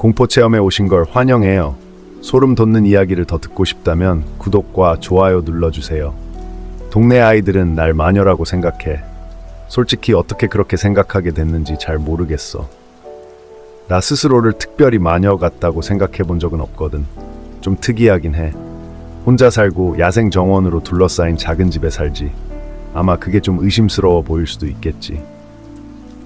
공포 체험에 오신 걸 환영해요. 소름 돋는 이야기를 더 듣고 싶다면 구독과 좋아요 눌러주세요. 동네 아이들은 날 마녀라고 생각해. 솔직히 어떻게 그렇게 생각하게 됐는지 잘 모르겠어. 나 스스로를 특별히 마녀 같다고 생각해 본 적은 없거든. 좀 특이하긴 해. 혼자 살고 야생 정원으로 둘러싸인 작은 집에 살지. 아마 그게 좀 의심스러워 보일 수도 있겠지.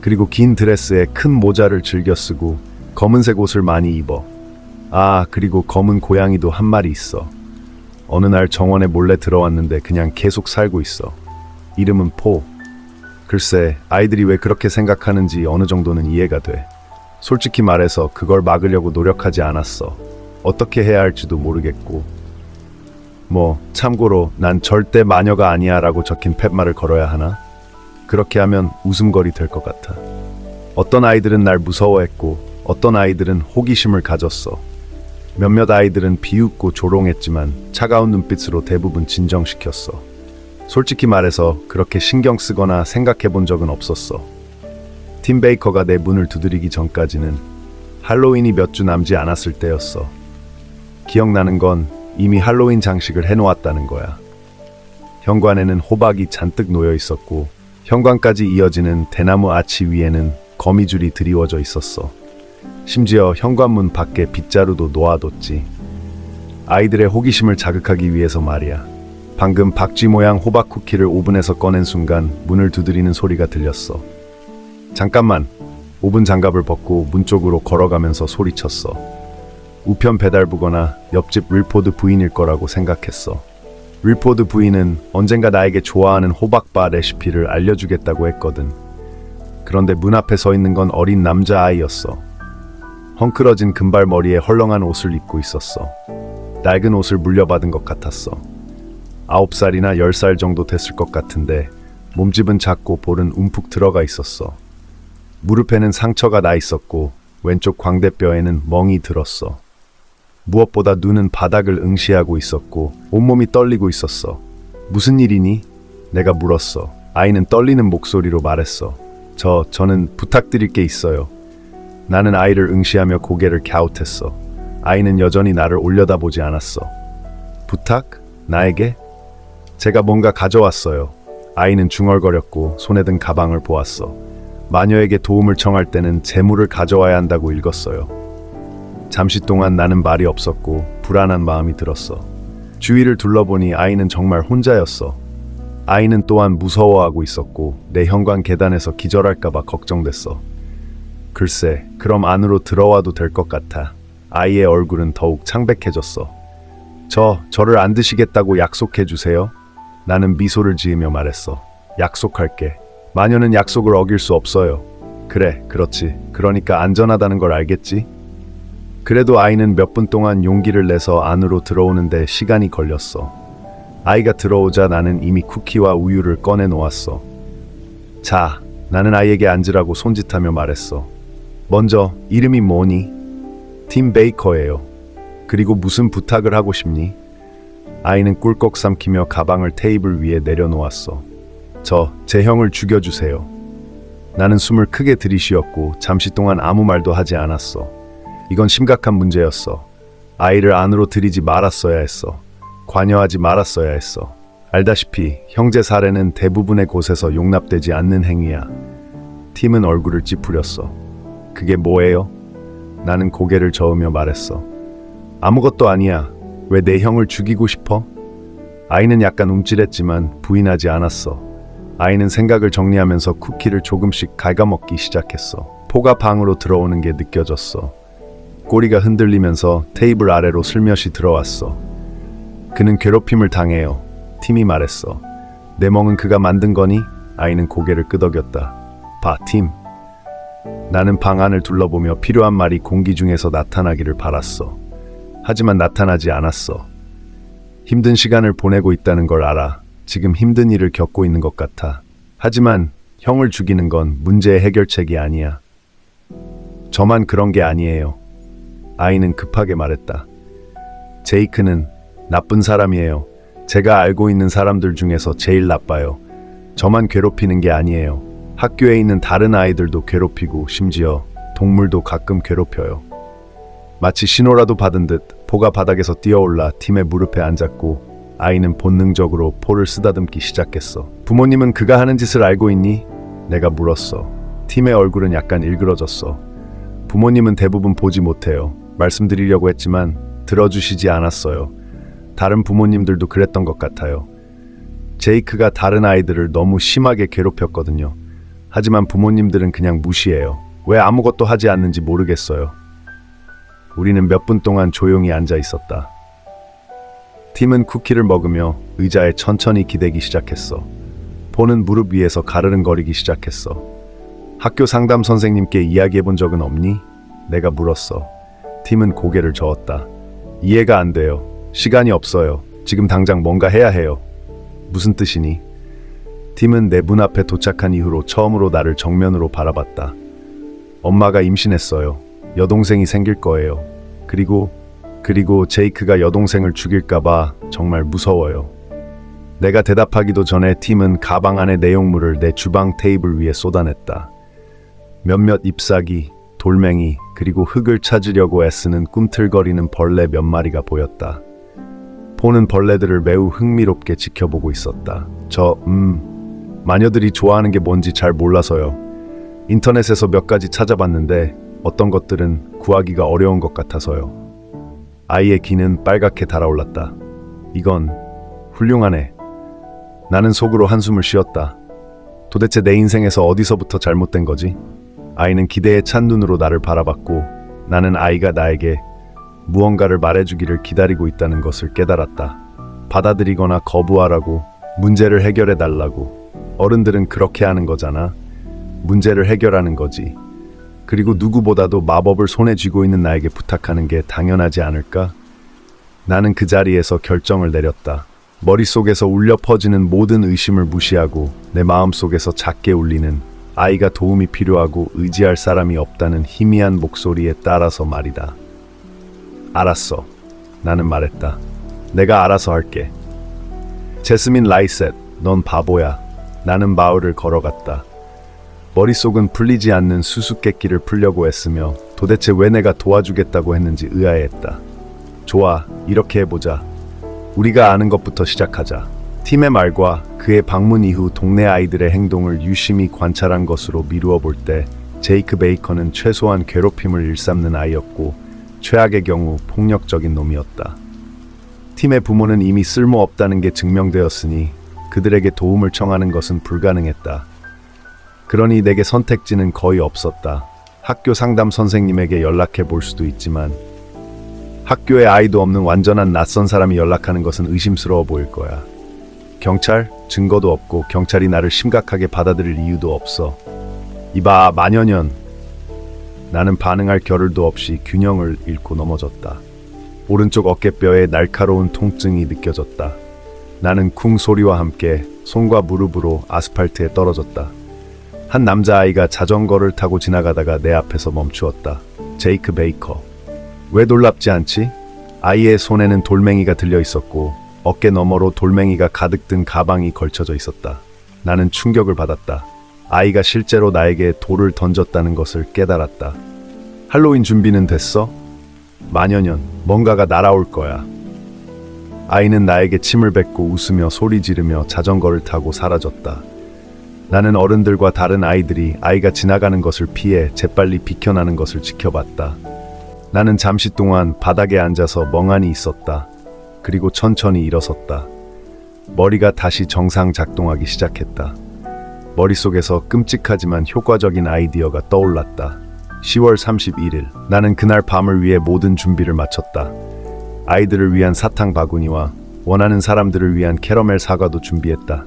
그리고 긴 드레스에 큰 모자를 즐겨 쓰고 검은색 옷을 많이 입어. 아, 그리고 검은 고양이도 한 마리 있어. 어느 날 정원에 몰래 들어왔는데 그냥 계속 살고 있어. 이름은 포. 글쎄, 아이들이 왜 그렇게 생각하는지 어느 정도는 이해가 돼. 솔직히 말해서 그걸 막으려고 노력하지 않았어. 어떻게 해야 할지도 모르겠고. 뭐, 참고로 난 절대 마녀가 아니야 라고 적힌 팻말을 걸어야 하나? 그렇게 하면 웃음거리 될 것 같아. 어떤 아이들은 날 무서워했고, 어떤 아이들은 호기심을 가졌어. 몇몇 아이들은 비웃고 조롱했지만 차가운 눈빛으로 대부분 진정시켰어. 솔직히 말해서 그렇게 신경 쓰거나 생각해 본 적은 없었어. 팀 베이커가 내 문을 두드리기 전까지는 할로윈이 몇 주 남지 않았을 때였어. 기억나는 건 이미 할로윈 장식을 해놓았다는 거야. 현관에는 호박이 잔뜩 놓여 있었고 현관까지 이어지는 대나무 아치 위에는 거미줄이 드리워져 있었어. 심지어 현관문 밖에 빗자루도 놓아뒀지. 아이들의 호기심을 자극하기 위해서 말이야. 방금 박쥐 모양 호박 쿠키를 오븐에서 꺼낸 순간 문을 두드리는 소리가 들렸어. 잠깐만. 오븐 장갑을 벗고 문 쪽으로 걸어가면서 소리쳤어. 우편 배달부거나 옆집 윌포드 부인일 거라고 생각했어. 윌포드 부인은 언젠가 나에게 좋아하는 호박바 레시피를 알려주겠다고 했거든. 그런데 문 앞에 서 있는 건 어린 남자아이였어. 헝클어진 금발머리에 헐렁한 옷을 입고 있었어. 낡은 옷을 물려받은 것 같았어. 아홉 살이나 열 살 정도 됐을 것 같은데 몸집은 작고 볼은 움푹 들어가 있었어. 무릎에는 상처가 나 있었고 왼쪽 광대뼈에는 멍이 들었어. 무엇보다 눈은 바닥을 응시하고 있었고 온몸이 떨리고 있었어. 무슨 일이니? 내가 물었어. 아이는 떨리는 목소리로 말했어. 저, 저는 부탁드릴 게 있어요. 나는 아이를 응시하며 고개를 갸웃했어. 아이는 여전히 나를 올려다보지 않았어. 부탁? 나에게? 제가 뭔가 가져왔어요. 아이는 중얼거렸고 손에 든 가방을 보았어. 마녀에게 도움을 청할 때는 재물을 가져와야 한다고 읽었어요. 잠시 동안 나는 말이 없었고 불안한 마음이 들었어. 주위를 둘러보니 아이는 정말 혼자였어. 아이는 또한 무서워하고 있었고 내 현관 계단에서 기절할까봐 걱정됐어. 글쎄, 그럼 안으로 들어와도 될 것 같아. 아이의 얼굴은 더욱 창백해졌어. 저, 저를 안 드시겠다고 약속해 주세요. 나는 미소를 지으며 말했어. 약속할게. 마녀는 약속을 어길 수 없어요. 그래, 그렇지. 그러니까 안전하다는 걸 알겠지? 그래도 아이는 몇 분 동안 용기를 내서 안으로 들어오는데 시간이 걸렸어. 아이가 들어오자 나는 이미 쿠키와 우유를 꺼내 놓았어. 자, 나는 아이에게 앉으라고 손짓하며 말했어. 먼저, 이름이 뭐니? 팀 베이커예요. 그리고 무슨 부탁을 하고 싶니? 아이는 꿀꺽 삼키며 가방을 테이블 위에 내려놓았어. 저, 제 형을 죽여주세요. 나는 숨을 크게 들이쉬었고 잠시 동안 아무 말도 하지 않았어. 이건 심각한 문제였어. 아이를 안으로 들이지 말았어야 했어. 관여하지 말았어야 했어. 알다시피 형제 살해는 대부분의 곳에서 용납되지 않는 행위야. 팀은 얼굴을 찌푸렸어. 그게 뭐예요? 나는 고개를 저으며 말했어. 아무것도 아니야. 왜 내 형을 죽이고 싶어? 아이는 약간 움찔했지만 부인하지 않았어. 아이는 생각을 정리하면서 쿠키를 조금씩 갉아먹기 시작했어. 포가 방으로 들어오는 게 느껴졌어. 꼬리가 흔들리면서 테이블 아래로 슬며시 들어왔어. 그는 괴롭힘을 당해요. 팀이 말했어. 내 멍은 그가 만든 거니? 아이는 고개를 끄덕였다. 봐, 팀. 나는 방 안을 둘러보며 필요한 말이 공기 중에서 나타나기를 바랐어. 하지만 나타나지 않았어. 힘든 시간을 보내고 있다는 걸 알아. 지금 힘든 일을 겪고 있는 것 같아. 하지만 형을 죽이는 건 문제의 해결책이 아니야. 저만 그런 게 아니에요. 아이는 급하게 말했다. 제이크는 나쁜 사람이에요. 제가 알고 있는 사람들 중에서 제일 나빠요. 저만 괴롭히는 게 아니에요. 학교에 있는 다른 아이들도 괴롭히고 심지어 동물도 가끔 괴롭혀요. 마치 신호라도 받은 듯 포가 바닥에서 뛰어올라 팀의 무릎에 앉았고 아이는 본능적으로 포를 쓰다듬기 시작했어. 부모님은 그가 하는 짓을 알고 있니? 내가 물었어. 팀의 얼굴은 약간 일그러졌어. 부모님은 대부분 보지 못해요. 말씀드리려고 했지만 들어주시지 않았어요. 다른 부모님들도 그랬던 것 같아요. 제이크가 다른 아이들을 너무 심하게 괴롭혔거든요. 하지만 부모님들은 그냥 무시해요. 왜 아무것도 하지 않는지 모르겠어요. 우리는 몇 분 동안 조용히 앉아 있었다. 팀은 쿠키를 먹으며 의자에 천천히 기대기 시작했어. 포는 무릎 위에서 가르릉거리기 시작했어. 학교 상담 선생님께 이야기해 본 적은 없니? 내가 물었어. 팀은 고개를 저었다. 이해가 안 돼요. 시간이 없어요. 지금 당장 뭔가 해야 해요. 무슨 뜻이니? 팀은 내 문 앞에 도착한 이후로 처음으로 나를 정면으로 바라봤다. 엄마가 임신했어요. 여동생이 생길 거예요. 그리고 그리고 제이크가 여동생을 죽일까봐 정말 무서워요. 내가 대답하기도 전에 팀은 가방 안의 내용물을 내 주방 테이블 위에 쏟아냈다. 몇몇 잎사귀, 돌멩이, 그리고 흙을 찾으려고 애쓰는 꿈틀거리는 벌레 몇 마리가 보였다. 보는 벌레들을 매우 흥미롭게 지켜보고 있었다. 저, 음, 마녀들이 좋아하는 게 뭔지 잘 몰라서요. 인터넷에서 몇 가지 찾아봤는데 어떤 것들은 구하기가 어려운 것 같아서요. 아이의 귀는 빨갛게 달아올랐다. 이건 훌륭하네. 나는 속으로 한숨을 쉬었다. 도대체 내 인생에서 어디서부터 잘못된 거지? 아이는 기대에 찬 눈으로 나를 바라봤고 나는 아이가 나에게 무언가를 말해주기를 기다리고 있다는 것을 깨달았다. 받아들이거나 거부하라고 문제를 해결해 달라고 어른들은 그렇게 하는 거잖아. 문제를 해결하는 거지. 그리고 누구보다도 마법을 손에 쥐고 있는 나에게 부탁하는 게 당연하지 않을까? 나는 그 자리에서 결정을 내렸다. 머릿속에서 울려 퍼지는 모든 의심을 무시하고 내 마음속에서 작게 울리는 아이가 도움이 필요하고 의지할 사람이 없다는 희미한 목소리에 따라서 말이다. 알았어. 나는 말했다. 내가 알아서 할게. 제스민 라이셋, 넌 바보야. 나는 마을을 걸어갔다. 머릿속은 풀리지 않는 수수께끼를 풀려고 했으며 도대체 왜 내가 도와주겠다고 했는지 의아해했다. 좋아, 이렇게 해보자. 우리가 아는 것부터 시작하자. 팀의 말과 그의 방문 이후 동네 아이들의 행동을 유심히 관찰한 것으로 미루어 볼 때 제이크 베이커는 최소한 괴롭힘을 일삼는 아이였고 최악의 경우 폭력적인 놈이었다. 팀의 부모는 이미 쓸모없다는 게 증명되었으니 그들에게 도움을 청하는 것은 불가능했다. 그러니 내게 선택지는 거의 없었다. 학교 상담 선생님에게 연락해 볼 수도 있지만 학교에 아이도 없는 완전한 낯선 사람이 연락하는 것은 의심스러워 보일 거야. 경찰? 증거도 없고 경찰이 나를 심각하게 받아들일 이유도 없어. 이봐, 마녀년. 나는 반응할 겨를도 없이 균형을 잃고 넘어졌다. 오른쪽 어깨뼈에 날카로운 통증이 느껴졌다. 나는 쿵 소리와 함께 손과 무릎으로 아스팔트에 떨어졌다. 한 남자아이가 자전거를 타고 지나가다가 내 앞에서 멈추었다. 제이크 베이커. 왜 놀랍지 않지? 아이의 손에는 돌멩이가 들려 있었고 어깨 너머로 돌멩이가 가득 든 가방이 걸쳐져 있었다. 나는 충격을 받았다. 아이가 실제로 나에게 돌을 던졌다는 것을 깨달았다. 할로윈 준비는 됐어? 마녀년, 뭔가가 날아올 거야. 아이는 나에게 침을 뱉고 웃으며 소리 지르며 자전거를 타고 사라졌다. 나는 어른들과 다른 아이들이 아이가 지나가는 것을 피해 재빨리 비켜나는 것을 지켜봤다. 나는 잠시 동안 바닥에 앉아서 멍하니 있었다. 그리고 천천히 일어섰다. 머리가 다시 정상 작동하기 시작했다. 머릿속에서 끔찍하지만 효과적인 아이디어가 떠올랐다. 10월 31일, 나는 그날 밤을 위해 모든 준비를 마쳤다. 아이들을 위한 사탕 바구니와 원하는 사람들을 위한 캐러멜 사과도 준비했다.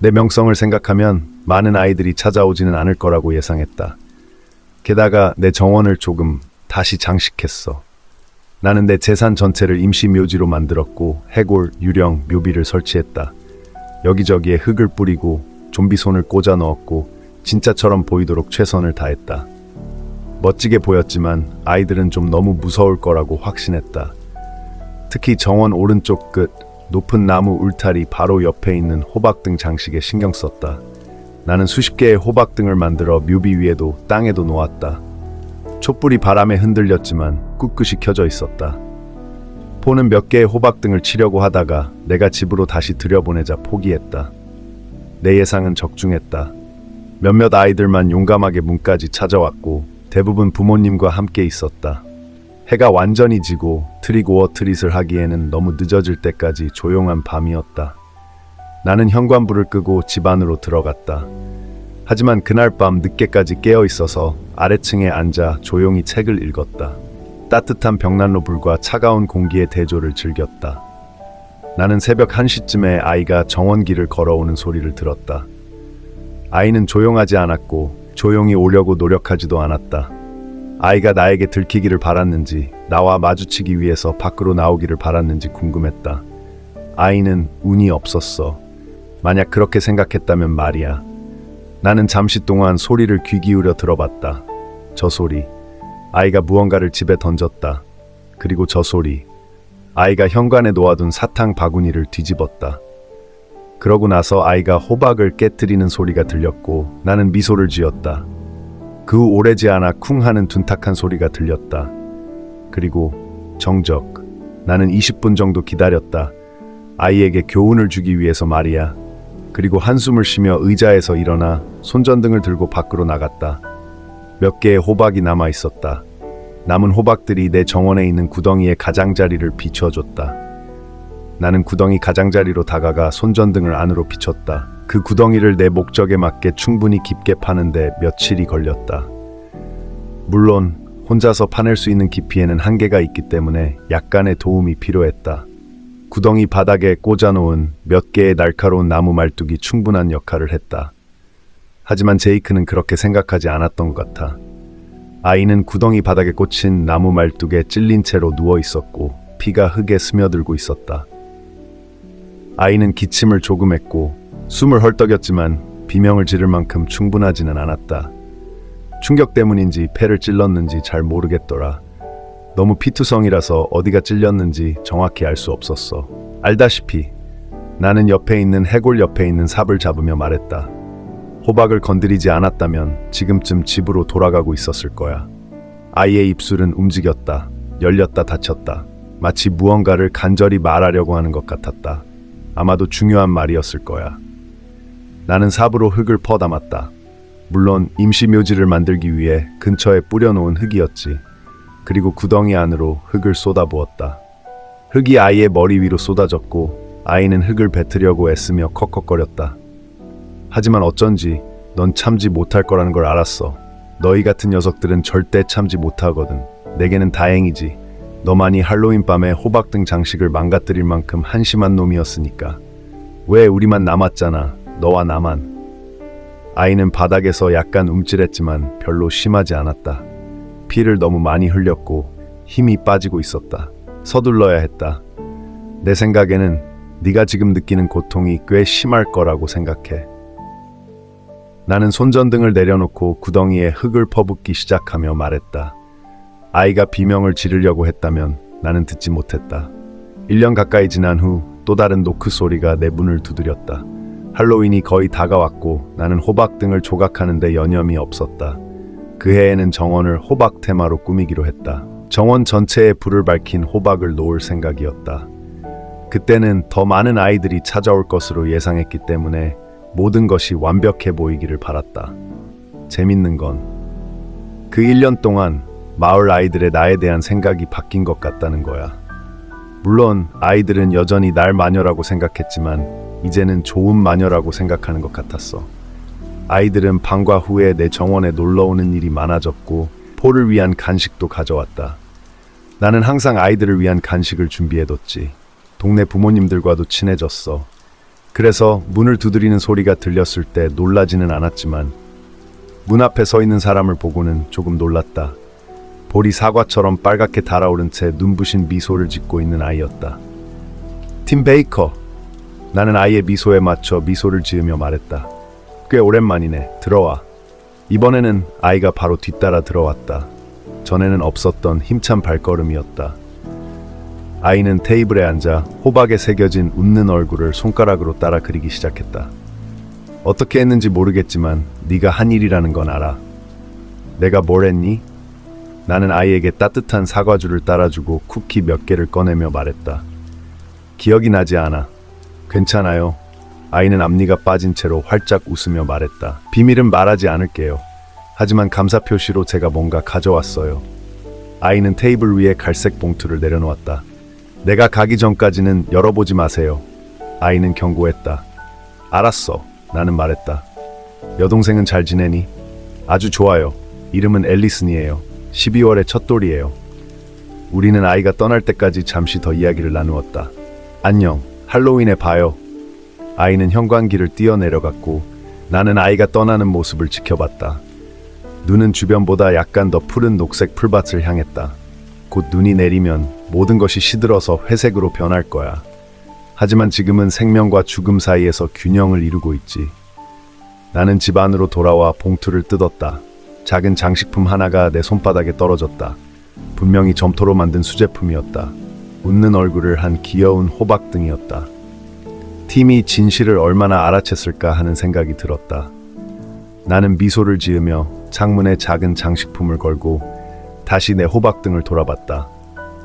내 명성을 생각하면 많은 아이들이 찾아오지는 않을 거라고 예상했다. 게다가 내 정원을 조금 다시 장식했어. 나는 내 재산 전체를 임시 묘지로 만들었고 해골, 유령, 묘비를 설치했다. 여기저기에 흙을 뿌리고 좀비 손을 꽂아 넣었고 진짜처럼 보이도록 최선을 다했다. 멋지게 보였지만 아이들은 좀 너무 무서울 거라고 확신했다. 특히 정원 오른쪽 끝 높은 나무 울타리 바로 옆에 있는 호박등 장식에 신경 썼다. 나는 수십 개의 호박등을 만들어 묘비 위에도 땅에도 놓았다. 촛불이 바람에 흔들렸지만 꿋꿋이 켜져 있었다. 포는 몇 개의 호박등을 치려고 하다가 내가 집으로 다시 들여보내자 포기했다. 내 예상은 적중했다. 몇몇 아이들만 용감하게 문까지 찾아왔고 대부분 부모님과 함께 있었다. 해가 완전히 지고 트릭오어 트릿을 하기에는 너무 늦어질 때까지 조용한 밤이었다. 나는 현관불을 끄고 집 안으로 들어갔다. 하지만 그날 밤 늦게까지 깨어 있어서 아래층에 앉아 조용히 책을 읽었다. 따뜻한 벽난로 불과 차가운 공기의 대조를 즐겼다. 나는 새벽 1시쯤에 아이가 정원길을 걸어오는 소리를 들었다. 아이는 조용하지 않았고 조용히 오려고 노력하지도 않았다. 아이가 나에게 들키기를 바랐는지 나와 마주치기 위해서 밖으로 나오기를 바랐는지 궁금했다. 아이는 운이 없었어. 만약 그렇게 생각했다면 말이야. 나는 잠시 동안 소리를 귀 기울여 들어봤다. 저 소리. 아이가 무언가를 집에 던졌다. 그리고 저 소리. 아이가 현관에 놓아둔 사탕 바구니를 뒤집었다. 그러고 나서 아이가 호박을 깨뜨리는 소리가 들렸고 나는 미소를 지었다. 그후 오래지 않아 쿵 하는 둔탁한 소리가 들렸다. 그리고 정적. 나는 20분 정도 기다렸다. 아이에게 교훈을 주기 위해서 말이야. 그리고 한숨을 쉬며 의자에서 일어나 손전등을 들고 밖으로 나갔다. 몇 개의 호박이 남아 있었다. 남은 호박들이 내 정원에 있는 구덩이의 가장자리를 비춰줬다. 나는 구덩이 가장자리로 다가가 손전등을 안으로 비췄다. 그 구덩이를 내 목적에 맞게 충분히 깊게 파는데 며칠이 걸렸다. 물론 혼자서 파낼 수 있는 깊이에는 한계가 있기 때문에 약간의 도움이 필요했다. 구덩이 바닥에 꽂아놓은 몇 개의 날카로운 나무 말뚝이 충분한 역할을 했다. 하지만 제이크는 그렇게 생각하지 않았던 것 같아. 아이는 구덩이 바닥에 꽂힌 나무 말뚝에 찔린 채로 누워 있었고 피가 흙에 스며들고 있었다. 아이는 기침을 조금 했고 숨을 헐떡였지만 비명을 지를 만큼 충분하지는 않았다. 충격 때문인지 폐를 찔렀는지 잘 모르겠더라. 너무 피투성이라서 어디가 찔렸는지 정확히 알 수 없었어. 알다시피 나는 옆에 있는 해골 옆에 있는 삽을 잡으며 말했다. 호박을 건드리지 않았다면 지금쯤 집으로 돌아가고 있었을 거야. 아이의 입술은 움직였다. 열렸다 닫혔다. 마치 무언가를 간절히 말하려고 하는 것 같았다. 아마도 중요한 말이었을 거야. 나는 삽으로 흙을 퍼담았다. 물론 임시 묘지를 만들기 위해 근처에 뿌려놓은 흙이었지. 그리고 구덩이 안으로 흙을 쏟아부었다. 흙이 아이의 머리 위로 쏟아졌고 아이는 흙을 뱉으려고 애쓰며 컥컥거렸다. 하지만 어쩐지 넌 참지 못할 거라는 걸 알았어. 너희 같은 녀석들은 절대 참지 못하거든. 내게는 다행이지. 너만이 할로윈 밤에 호박등 장식을 망가뜨릴 만큼 한심한 놈이었으니까. 왜 우리만 남았잖아. 너와 나만. 아이는 바닥에서 약간 움찔했지만 별로 심하지 않았다. 피를 너무 많이 흘렸고 힘이 빠지고 있었다. 서둘러야 했다. 내 생각에는 네가 지금 느끼는 고통이 꽤 심할 거라고 생각해. 나는 손전등을 내려놓고 구덩이에 흙을 퍼붓기 시작하며 말했다. 아이가 비명을 지르려고 했다면 나는 듣지 못했다. 1년 가까이 지난 후 또 다른 노크 소리가 내 문을 두드렸다. 할로윈이 거의 다가왔고 나는 호박 등을 조각하는데 여념이 없었다. 그 해에는 정원을 호박 테마로 꾸미기로 했다. 정원 전체에 불을 밝힌 호박을 놓을 생각이었다. 그때는 더 많은 아이들이 찾아올 것으로 예상했기 때문에 모든 것이 완벽해 보이기를 바랐다. 재밌는 건 그 1년 동안 마을 아이들의 나에 대한 생각이 바뀐 것 같다는 거야. 물론 아이들은 여전히 날 마녀라고 생각했지만 이제는 좋은 마녀라고 생각하는 것 같았어. 아이들은 방과 후에 내 정원에 놀러 오는 일이 많아졌고 포를 위한 간식도 가져왔다. 나는 항상 아이들을 위한 간식을 준비해뒀지. 동네 부모님들과도 친해졌어. 그래서 문을 두드리는 소리가 들렸을 때 놀라지는 않았지만 문 앞에 서 있는 사람을 보고는 조금 놀랐다. 볼이 사과처럼 빨갛게 달아오른 채 눈부신 미소를 짓고 있는 아이였다. 팀 베이커. 나는 아이의 미소에 맞춰 미소를 지으며 말했다. 꽤 오랜만이네. 들어와. 이번에는 아이가 바로 뒤따라 들어왔다. 전에는 없었던 힘찬 발걸음이었다. 아이는 테이블에 앉아 호박에 새겨진 웃는 얼굴을 손가락으로 따라 그리기 시작했다. 어떻게 했는지 모르겠지만 네가 한 일이라는 건 알아. 내가 뭘 했니? 나는 아이에게 따뜻한 사과주를 따라주고 쿠키 몇 개를 꺼내며 말했다. 기억이 나지 않아. 괜찮아요. 아이는 앞니가 빠진 채로 활짝 웃으며 말했다. 비밀은 말하지 않을게요. 하지만 감사 표시로 제가 뭔가 가져왔어요. 아이는 테이블 위에 갈색 봉투를 내려놓았다. 내가 가기 전까지는 열어보지 마세요. 아이는 경고했다. 알았어. 나는 말했다. 여동생은 잘 지내니? 아주 좋아요. 이름은 앨리슨이에요. 12월의 첫 돌이에요. 우리는 아이가 떠날 때까지 잠시 더 이야기를 나누었다. 안녕. 할로윈에 봐요. 아이는 형광기를 뛰어내려갔고 나는 아이가 떠나는 모습을 지켜봤다. 눈은 주변보다 약간 더 푸른 녹색 풀밭을 향했다. 곧 눈이 내리면 모든 것이 시들어서 회색으로 변할 거야. 하지만 지금은 생명과 죽음 사이에서 균형을 이루고 있지. 나는 집 안으로 돌아와 봉투를 뜯었다. 작은 장식품 하나가 내 손바닥에 떨어졌다. 분명히 점토로 만든 수제품이었다. 웃는 얼굴을 한 귀여운 호박등이었다. 팀이 진실을 얼마나 알아챘을까 하는 생각이 들었다. 나는 미소를 지으며 창문에 작은 장식품을 걸고 다시 내 호박등을 돌아봤다.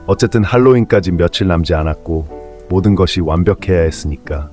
어쨌든 할로윈까지 며칠 남지 않았고 모든 것이 완벽해야 했으니까.